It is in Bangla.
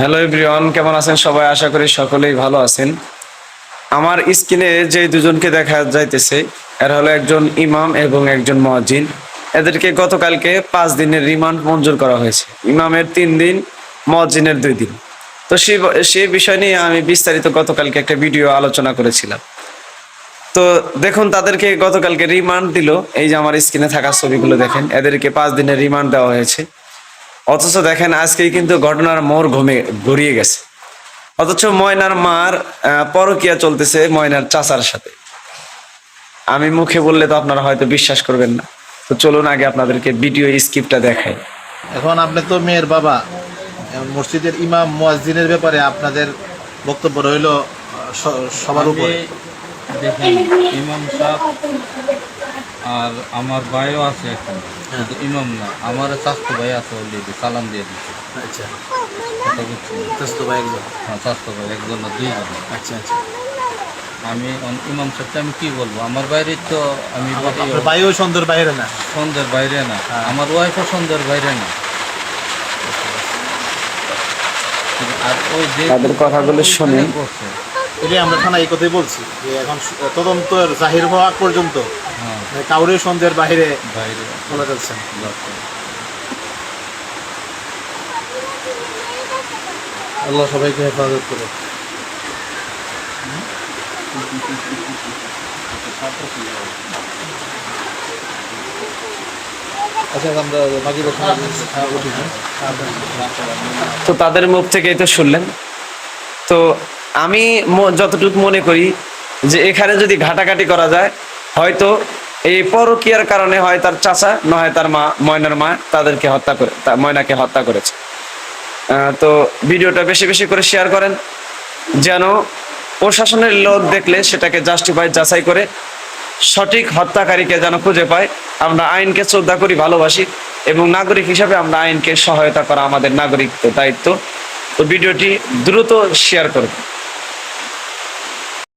হ্যালো এভরিওয়ান, কেমন আছেন সবাই? আশা করি সকলেই ভালো আছেন। আমার স্ক্রিনে যে দুজনকে দেখা যাইতেছে, এরা হলো একজন ইমাম এবং একজন মহাজিন। এদেরকে গতকালকে পাঁচ দিনের রিমান্ড মঞ্জুর করা হয়েছে। ইমামের তিন দিন, মহাজিনের দুই দিন। তো সে সে বিষয় নিয়ে আমি বিস্তারিত গতকালকে একটা ভিডিও আলোচনা করেছিলাম। তো দেখুন, তাদেরকে গতকালকে রিমান্ড দিল। এই যে আমার স্ক্রিনে থাকা ছবিগুলো দেখেন, এদেরকে পাঁচ দিনের রিমান্ড দেওয়া হয়েছে। অথচ দেখেন আজকেই কিন্তু ঘটনার মোড় ঘুমে ঘুরিয়ে গেছে। অথচ ময়নার মার পরকিয়া চলতেছে ময়নার চাচার সাথে। আমি মুখে বললে তো আপনারা হয়তো বিশ্বাস করবেন না। তো চলুন আগে আপনাদেরকে ভিডিও স্ক্রিপ্টটা দেখাই। এখন আপনি তো মেয়ের বাবা। মসজিদের ইমাম মুয়াজ্জিনের ব্যাপারে আপনাদের বক্তব্য রইল সবার উপরে। দেখেন ইমাম সাহেব আর আমার ভাইও আছে এখন। কিন্তু ইমাম না আমার স্বাস্থ্য ভাই আছে অলরেডি সালাম দিয়ে দিচ্ছে আচ্ছা। কথা বুঝছি তো ভাই একজন? হ্যাঁ স্বাস্থ্য ভাই একজন না দুইজন। আচ্ছা আচ্ছা। আমি ইমাম সাহেবকে আমি কি বলব? আমার বাইরে তো আমি ভাইও সন্ধ্যের বাইরে না? সন্ধ্যের বাইরে না। হ্যাঁ। আমার ওয়াইফও সন্ধ্যের বাইরে না। আর ওই যে তাদের কথাগুলো শুনেন। এটাই আমরা থানা এই কথাই বলছি যে এখন স- তদন্ত জাহির হওয়া পর্যন্ত হ্যাঁ। কাউরে সন্ধ্যের বাইরে বাইরে। বলা যাচ্ছে আল্লাহ সবাইকে হেফাজত করে আচ্ছা তো তাদের মুখ থেকেই তো শুনলেন। তো আমি যতটুকু মনে করি যে এখানে যদি ঘাটাঘাটি করা যায়, হয়তো এই পরকিয়ার কারণে হয় তার চাচা, নয় তার মা, ময়নার মা তাদেরকে হত্যা করে ময়নাকে হত্যা করেছে। তো ভিডিওটা বেশি বেশি করে শেয়ার করেন, যেন প্রশাসনের লোক দেখলে সেটাকে জাস্টিফাই যাচাই করে সঠিক হত্যাকারীকে যেন খুঁজে পায়। আমরা আইনকে শ্রদ্ধা করি, ভালোবাসি এবং নাগরিক হিসাবে আমরা আইনকে সহায়তা করা আমাদের নাগরিক দায়িত্ব। তো ভিডিওটি দ্রুত শেয়ার করুন।